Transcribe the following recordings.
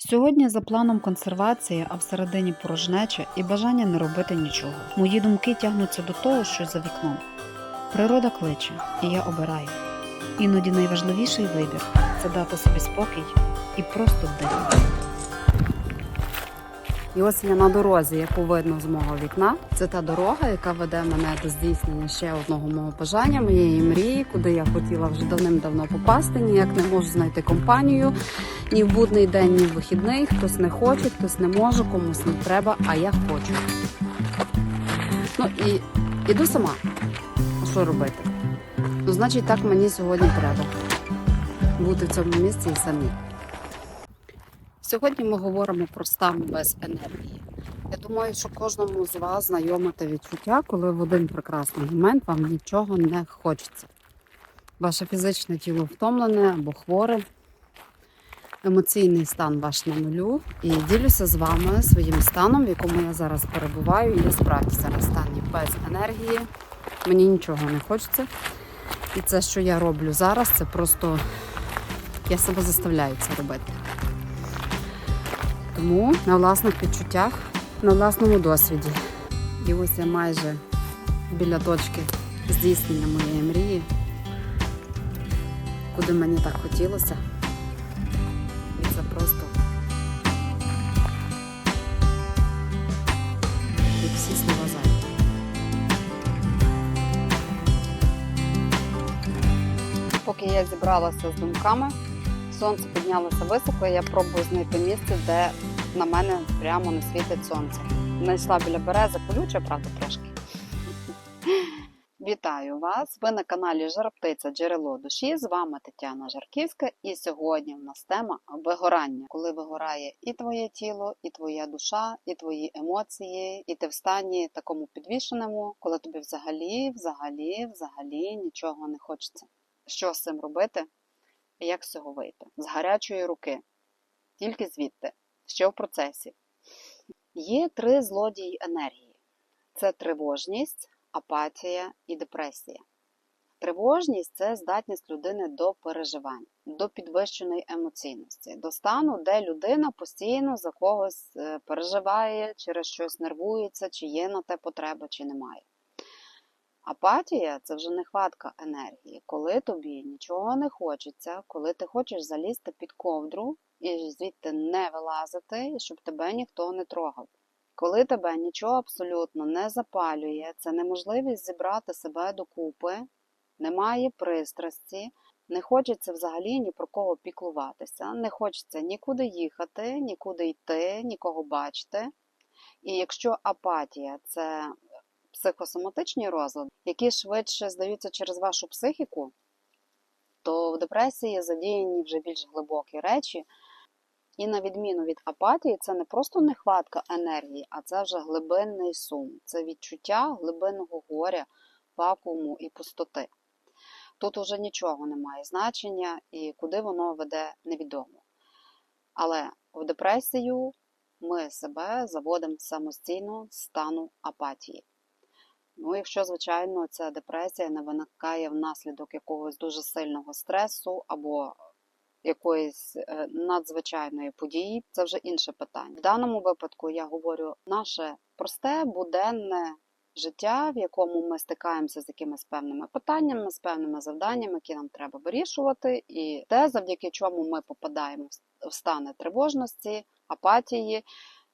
Сьогодні за планом консервації, а всередині порожнеча і бажання не робити нічого. Мої думки тягнуться до того, що за вікном. Природа кличе, і я обираю. Іноді найважливіший вибір це дати собі спокій і просто дихати. І ось я на дорозі, яку видно з мого вікна. Це та дорога, яка веде мене до здійснення ще одного мого бажання, моєї мрії, куди я хотіла вже давним-давно попасти. Ніяк не можу знайти компанію ні в будний день, ні в вихідний. Хтось не хоче, хтось не може, комусь не треба, а я хочу. Ну і іду сама. Що робити? Ну, значить, так мені сьогодні треба бути в цьому місці і самі. Сьогодні ми говоримо про стан без енергії. Я думаю, що кожному з вас знайоме те відчуття, коли в один прекрасний момент вам нічого не хочеться. Ваше фізичне тіло втомлене або хворе, емоційний стан ваш на нулю. І ділюся з вами своїм станом, в якому я зараз перебуваю. І я справді зараз стані без енергії. Мені нічого не хочеться. І це, що я роблю зараз, це просто я себе заставляю це робити. Тому на власних відчуттях, на власному досвіді. І ось я майже біля точки здійснення моєї мрії, куди мені так хотілося. І це просто. Поки я зібралася з думками, сонце піднялося високо, і я пробую знайти місце, де на мене прямо не світить сонце. Знайшла біля берези колюче, правда, трошки. Вітаю вас! Ви на каналі Жарптиця Джерело душі. З вами Тетяна Жарківська, і сьогодні в нас тема вигорання, коли вигорає і твоє тіло, і твоя душа, і твої емоції, і ти в стані такому підвішеному, коли тобі взагалі, взагалі, взагалі нічого не хочеться. Що з цим робити? Як з цього вийти? З гарячої руки, тільки звідти, ще в процесі. Є три злодії енергії: це тривожність, апатія і депресія. Тривожність це здатність людини до переживань, до підвищеної емоційності, до стану, де людина постійно за когось е, переживає, через щось нервується, чи є на те потреба, чи немає. Апатія це вже нехватка енергії, коли тобі нічого не хочеться, коли ти хочеш залізти під ковдру і звідти не вилазити, і щоб тебе ніхто не трогав. Коли тебе нічого абсолютно не запалює, це неможливість зібрати себе докупи, немає пристрасті, не хочеться взагалі ні про кого піклуватися, не хочеться нікуди їхати, нікуди йти, нікого бачити. І якщо апатія це психосоматичні розлади, які швидше здаються через вашу психіку, то в депресії задіяні вже більш глибокі речі. І на відміну від апатії, це не просто нехватка енергії, а це вже глибинний сум, це відчуття глибинного горя, вакууму і пустоти. Тут уже нічого не має значення і куди воно веде, невідомо. Але в депресію ми себе заводимо самостійно стану апатії. Ну, якщо, звичайно, ця депресія не виникає внаслідок якогось дуже сильного стресу або якоїсь е, надзвичайної події, це вже інше питання. В даному випадку я говорю наше просте буденне життя, в якому ми стикаємося з якимись певними питаннями, з певними завданнями, які нам треба вирішувати, і те, завдяки чому ми попадаємо в стани тривожності, апатії.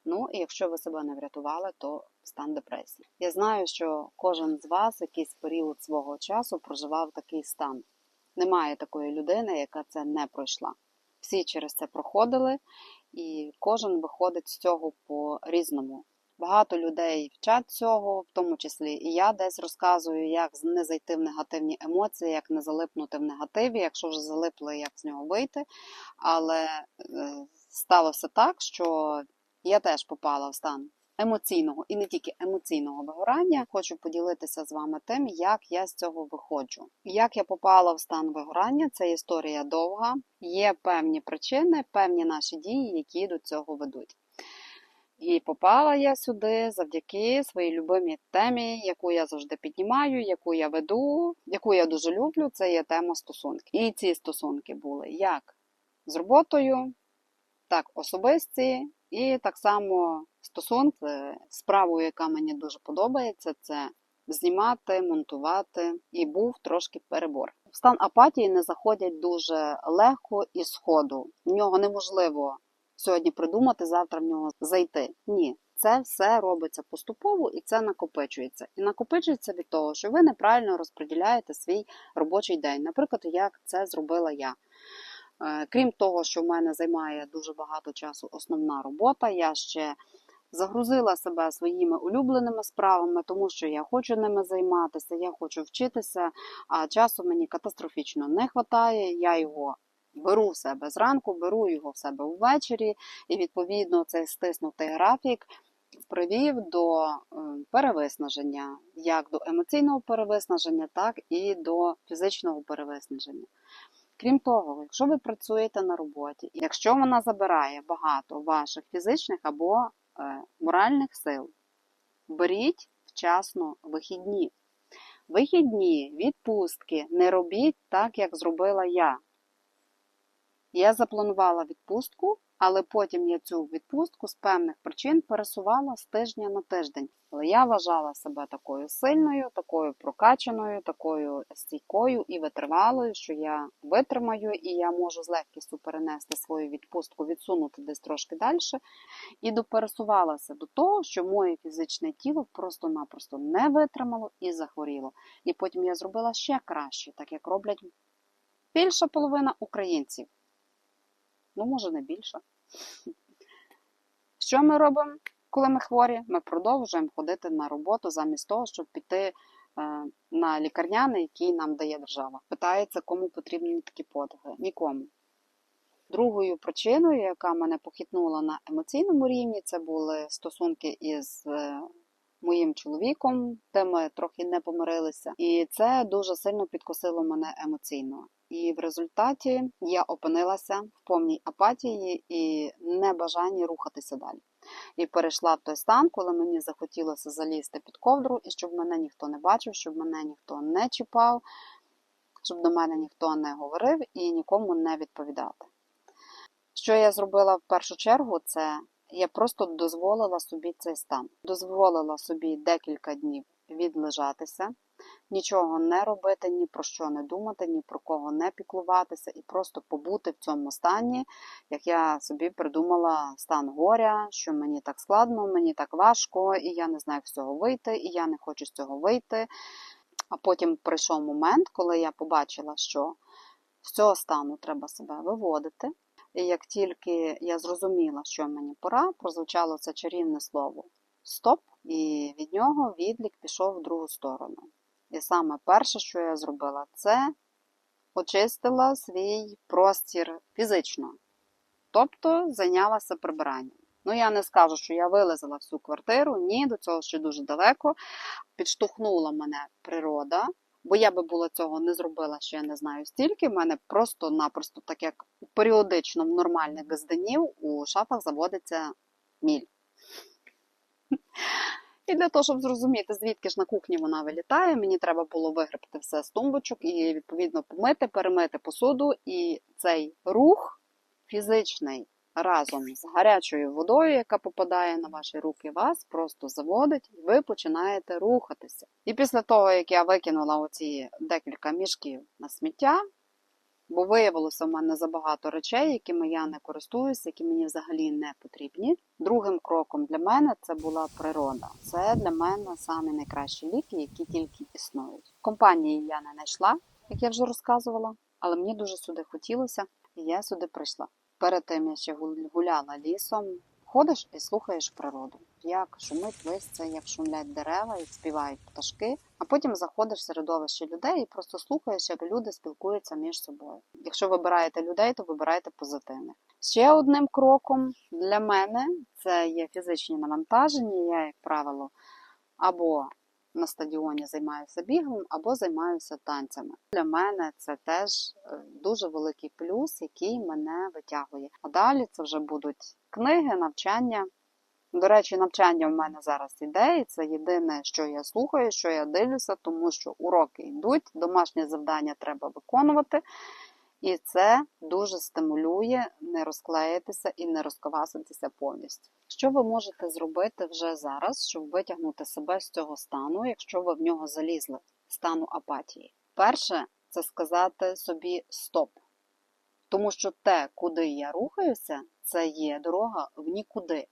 Ну і якщо ви себе не врятували, то стан депресії. Я знаю, що кожен з вас якийсь період свого часу проживав такий стан. Немає такої людини, яка це не пройшла. Всі через це проходили, і кожен виходить з цього по-різному. Багато людей вчать цього, в тому числі і я десь розказую, як не зайти в негативні емоції, як не залипнути в негативі, якщо вже залипли, як з нього вийти. Але е, сталося так, що я теж попала в стан емоційного і не тільки емоційного вигорання. Хочу поділитися з вами тим, як я з цього виходжу. Як я попала в стан вигорання, це історія довга. Є певні причини, певні наші дії, які до цього ведуть. І попала я сюди завдяки своїй любимій темі, яку я завжди піднімаю, яку я веду, яку я дуже люблю. Це є тема стосунків. І ці стосунки були як з роботою, так особисті, і так само стосунки з справою, яка мені дуже подобається, це знімати, монтувати, і був трошки перебор. В стан апатії не заходять дуже легко і сходу. В нього неможливо сьогодні придумати, завтра в нього зайти. Ні. Це все робиться поступово і це накопичується. І накопичується від того, що ви неправильно розподіляєте свій робочий день. Наприклад, як це зробила я. Е, Крім того, що в мене займає дуже багато часу основна робота, я ще загрузила себе своїми улюбленими справами, тому що я хочу ними займатися, я хочу вчитися, а часу мені катастрофічно не вистачає. Я його беру в себе зранку, беру його в себе ввечері, і відповідно цей стиснутий графік привів до е, перевиснаження, як до емоційного перевиснаження, так і до фізичного перевиснаження. Крім того, якщо ви працюєте на роботі, якщо вона забирає багато ваших фізичних або е, моральних сил, беріть вчасно вихідні. Вихідні, відпустки не робіть так, як зробила я. Я запланувала відпустку, але потім я цю відпустку з певних причин пересувала з тижня на тиждень. Але я вважала себе такою сильною, такою прокачаною, такою стійкою і витривалою, що я витримаю і я можу з легкістю перенести свою відпустку, відсунути десь трошки далі. І допересувалася до того, що моє фізичне тіло просто-напросто не витримало і захворіло. І потім я зробила ще краще, так як роблять більша половина українців. Ну, може, не більше. Що ми робимо, коли ми хворі? Ми продовжуємо ходити на роботу замість того, щоб піти е, на лікарняний, який нам дає держава. Питається, кому потрібні такі подвиги? Нікому. Другою причиною, яка мене похитнула на емоційному рівні, це були стосунки із е, моїм чоловіком, де ми трохи не помирилися. І це дуже сильно підкосило мене емоційно. І в результаті я опинилася в повній апатії і небажанні рухатися далі. І перейшла в той стан, коли мені захотілося залізти під ковдру, і щоб мене ніхто не бачив, щоб мене ніхто не чіпав, щоб до мене ніхто не говорив і нікому не відповідати. Що я зробила в першу чергу, це я просто дозволила собі цей стан. Дозволила собі декілька днів відлежатися, нічого не робити, ні про що не думати, ні про кого не піклуватися, і просто побути в цьому стані, як я собі придумала стан горя, що мені так складно, мені так важко, і я не знаю, як з цього вийти, і я не хочу з цього вийти. А потім прийшов момент, коли я побачила, що з цього стану треба себе виводити. І як тільки я зрозуміла, що мені пора, прозвучало це чарівне слово стоп, і від нього відлік пішов в другу сторону. І саме перше, що я зробила, це очистила свій простір фізично, тобто зайнялася прибиранням. Ну, я не скажу, що я вилазила всю квартиру, ні, до цього ще дуже далеко. Підштовхнула мене природа, бо я би було цього не зробила, що я не знаю стільки. В мене просто-напросто, так як періодично в нормальних газданів у шафах заводиться міль. І для того, щоб зрозуміти, звідки ж на кухні вона вилітає, мені треба було вигребти все з тумбочок і, відповідно, помити, перемити посуду. І цей рух фізичний разом з гарячою водою, яка попадає на ваші руки, вас просто заводить, і ви починаєте рухатися. І після того, як я викинула оці декілька мішків на сміття, бо виявилося в мене забагато речей, якими я не користуюся, які мені взагалі не потрібні. Другим кроком для мене це була природа. Це для мене самі найкращі ліки, які тільки існують. Компанії я не знайшла, як я вже розказувала, але мені дуже сюди хотілося, і я сюди прийшла. Перед тим я ще гуляла лісом. Ходиш і слухаєш природу, як шумить листя, як шумлять дерева, як співають пташки. А потім заходиш в середовище людей і просто слухаєш, як люди спілкуються між собою. Якщо вибираєте людей, то вибирайте позитивних. Ще одним кроком для мене це є фізичні навантаження. Я, як правило, або на стадіоні займаюся бігом, або займаюся танцями. Для мене це теж дуже великий плюс, який мене витягує. А далі це вже будуть книги, навчання. До речі, навчання в мене зараз іде, і це єдине, що я слухаю, що я дивлюся, тому що уроки йдуть, домашні завдання треба виконувати. І це дуже стимулює не розклеїтися і не розковаситися повністю. Що ви можете зробити вже зараз, щоб витягнути себе з цього стану, якщо ви в нього залізли, стану апатії? Перше, це сказати собі стоп. Тому що те, куди я рухаюся, це є дорога в нікуди.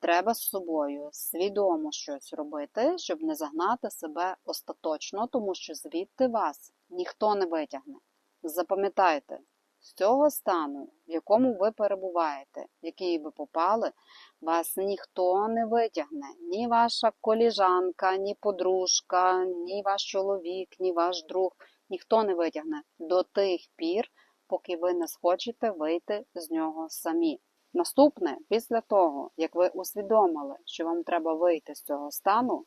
Треба з собою свідомо щось робити, щоб не загнати себе остаточно, тому що звідти вас ніхто не витягне. Запам'ятайте, з цього стану, в якому ви перебуваєте, в який ви попали, вас ніхто не витягне. Ні ваша коліжанка, ні подружка, ні ваш чоловік, ні ваш друг. Ніхто не витягне до тих пір, поки ви не схочете вийти з нього самі. Наступне, після того, як ви усвідомили, що вам треба вийти з цього стану,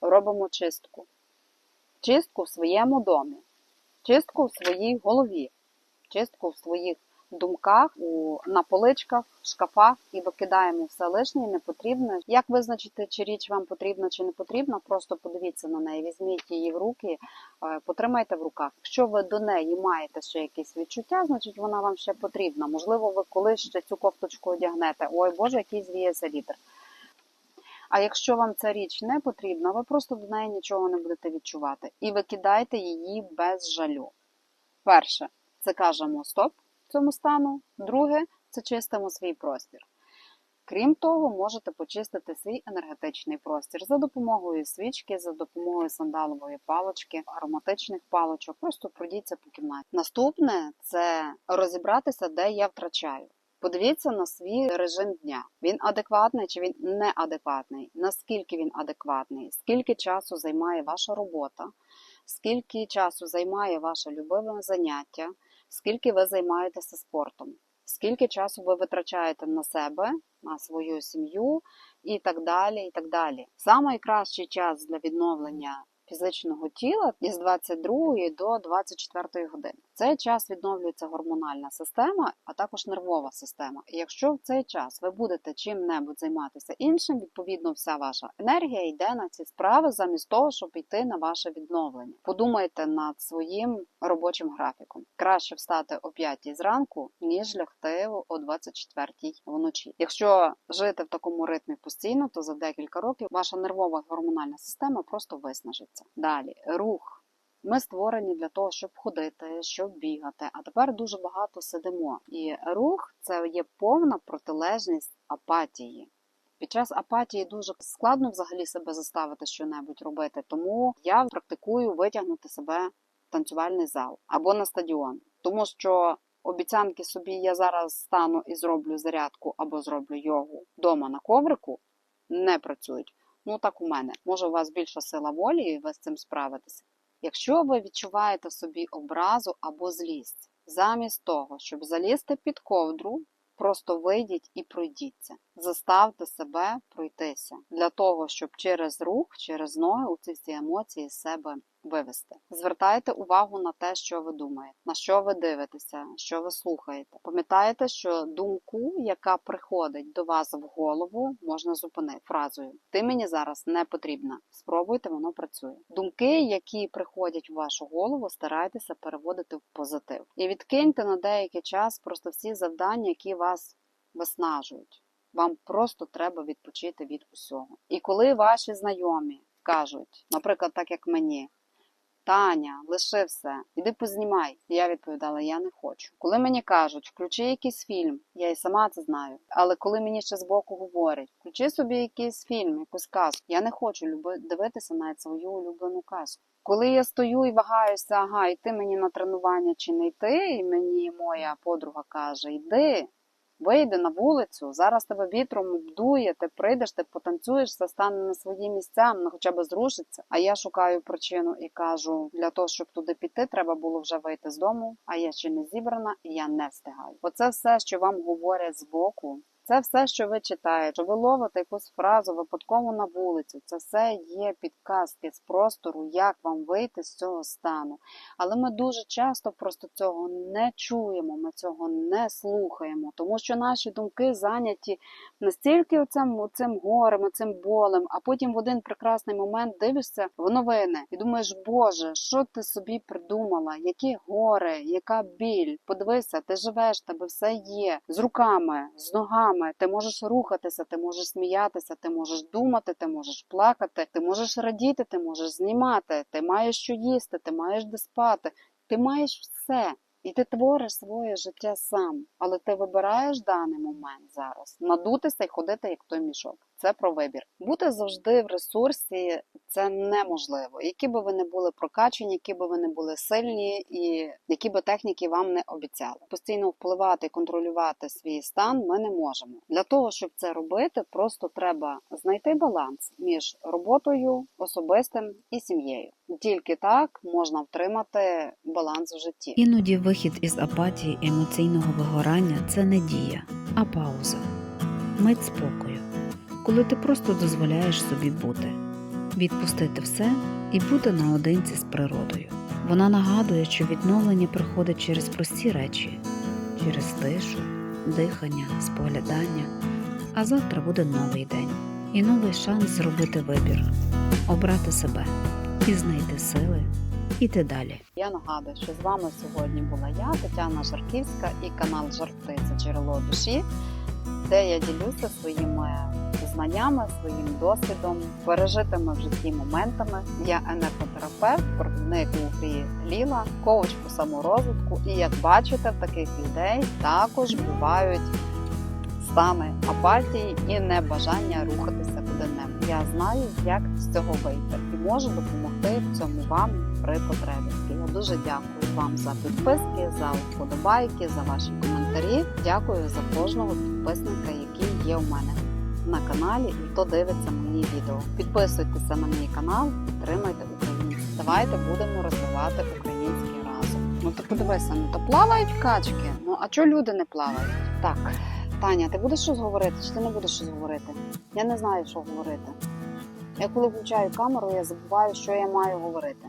робимо чистку. Чистку в своєму домі, чистку в своїй голові, чистку в своїх думках, у, на поличках, в шкафах і викидаємо все лишнє, непотрібне. Як визначити, чи річ вам потрібна чи не потрібна, просто подивіться на неї, візьміть її в руки, е, потримайте в руках. Якщо ви до неї маєте ще якісь відчуття, значить вона вам ще потрібна. Можливо, ви колись ще цю кофточку одягнете. Ой, Боже, який звіється вітер. А якщо вам ця річ не потрібна, ви просто до неї нічого не будете відчувати. І викидайте її без жалю. Перше, це кажемо стоп цьому стану. Друге, це чистимо свій простір. Крім того, можете почистити свій енергетичний простір за допомогою свічки, за допомогою сандалової палочки, ароматичних палочок. Просто пройдіться по кімнаті. Наступне це розібратися, де я втрачаю. Подивіться на свій режим дня. Він адекватний чи він неадекватний? Наскільки він адекватний? Скільки часу займає ваша робота? Скільки часу займає ваше любиме заняття? Скільки ви займаєтеся спортом? Скільки часу ви витрачаєте на себе, на свою сім'ю і так далі. і так далі. Найкращий час для відновлення фізичного тіла із 22 до 24 години. Цей час відновлюється гормональна система, а також нервова система. І якщо в цей час ви будете чим-небудь займатися іншим, відповідно, вся ваша енергія йде на ці справи замість того, щоб йти на ваше відновлення. Подумайте над своїм робочим графіком. Краще встати о 5 зранку, ніж лягти о 24 вночі. Якщо жити в такому ритмі постійно, то за декілька років ваша нервова гормональна система просто виснажиться. Далі рух. Ми створені для того, щоб ходити, щоб бігати. А тепер дуже багато сидимо. І рух це є повна протилежність апатії. Під час апатії дуже складно взагалі себе заставити щось робити, тому я практикую витягнути себе в танцювальний зал або на стадіон, тому що обіцянки собі я зараз стану і зроблю зарядку або зроблю йогу вдома на коврику не працюють. Ну так у мене. Може, у вас більша сила волі, і ви з цим справитеся. Якщо ви відчуваєте собі образу або злість, замість того, щоб залізти під ковдру, просто вийдіть і пройдіться. Заставте себе пройтися для того, щоб через рух, через ноги у ці всі емоції себе вивести. Звертайте увагу на те, що ви думаєте, на що ви дивитеся, що ви слухаєте. Пам'ятаєте, що думку, яка приходить до вас в голову, можна зупинити фразою Ти мені зараз не потрібна. Спробуйте, воно працює. Думки, які приходять в вашу голову, старайтеся переводити в позитив. І відкиньте на деякий час просто всі завдання, які вас виснажують. Вам просто треба відпочити від усього. І коли ваші знайомі кажуть, наприклад, так як мені, Таня, лиши все, іди познімай. Я відповідала, я не хочу. Коли мені кажуть, включи якийсь фільм, я і сама це знаю. Але коли мені ще збоку говорять, включи собі якийсь фільм, якусь казку, я не хочу дивитися навіть свою улюблену казку. Коли я стою і вагаюся, ага, йти мені на тренування чи не йти, і мені моя подруга каже, йди. Вийди на вулицю, зараз тебе вітром обдує, ти прийдеш, ти потанцюєш, все стане на свої місця, ну хоча б зрушиться. А я шукаю причину і кажу: для того, щоб туди піти, треба було вже вийти з дому, а я ще не зібрана і я не встигаю. Оце все, що вам говорять збоку, Це все, що ви читаєте, ви ловите якусь фразу випадково на вулицю. Це все є підказки з простору, як вам вийти з цього стану. Але ми дуже часто просто цього не чуємо, ми цього не слухаємо, тому що наші думки зайняті настільки оцим, оцим горем, оцим болем, а потім в один прекрасний момент дивишся в новини і думаєш, Боже, що ти собі придумала? Які горе, яка біль? Подивися, ти живеш, тебе все є з руками, з ногами. Ти можеш рухатися, ти можеш сміятися, ти можеш думати, ти можеш плакати, ти можеш радіти, ти можеш знімати, ти маєш що їсти, ти маєш де спати, ти маєш все. І ти твориш своє життя сам, але ти вибираєш даний момент зараз надутися і ходити як той мішок. Це про вибір. Бути завжди в ресурсі це неможливо. Які би ви не були прокачені, які би ви не були сильні, і які би техніки вам не обіцяли. Постійно впливати контролювати свій стан ми не можемо. Для того щоб це робити, просто треба знайти баланс між роботою, особистим і сім'єю. Тільки так можна втримати баланс в житті. Іноді вихід із апатії емоційного вигорання це не дія, а пауза, мить спокою, коли ти просто дозволяєш собі бути, відпустити все і бути наодинці з природою. Вона нагадує, що відновлення приходить через прості речі, через тишу, дихання, споглядання. А завтра буде новий день і новий шанс зробити вибір, обрати себе і знайти сили іти далі. Я нагадую, що з вами сьогодні була я, Тетяна Жарківська, і канал Жарти це джерело душі, де я ділюся своїми знаннями, своїм досвідом, пережитими в житті моментами. Я енерготерапевт, провідник у Ліла, коуч по саморозвитку. І як бачите, в таких людей також бувають стани апатії і небажання рухатися куди-небудь. Я знаю, як з цього вийти і можу допомогти в цьому вам при потребі. Я дуже дякую вам за підписки, за вподобайки, за ваші коментарі. Дякую за кожного підписника, який є у мене на каналі і хто дивиться мої відео. Підписуйтеся на мій канал, підтримайте українську. Давайте будемо розвивати український разом. Ну ти подивися, ну то плавають качки. Ну а чого люди не плавають? Так, Таня, ти будеш щось говорити, чи ти не будеш щось говорити? Я не знаю, що говорити. Я коли включаю камеру, я забуваю, що я маю говорити.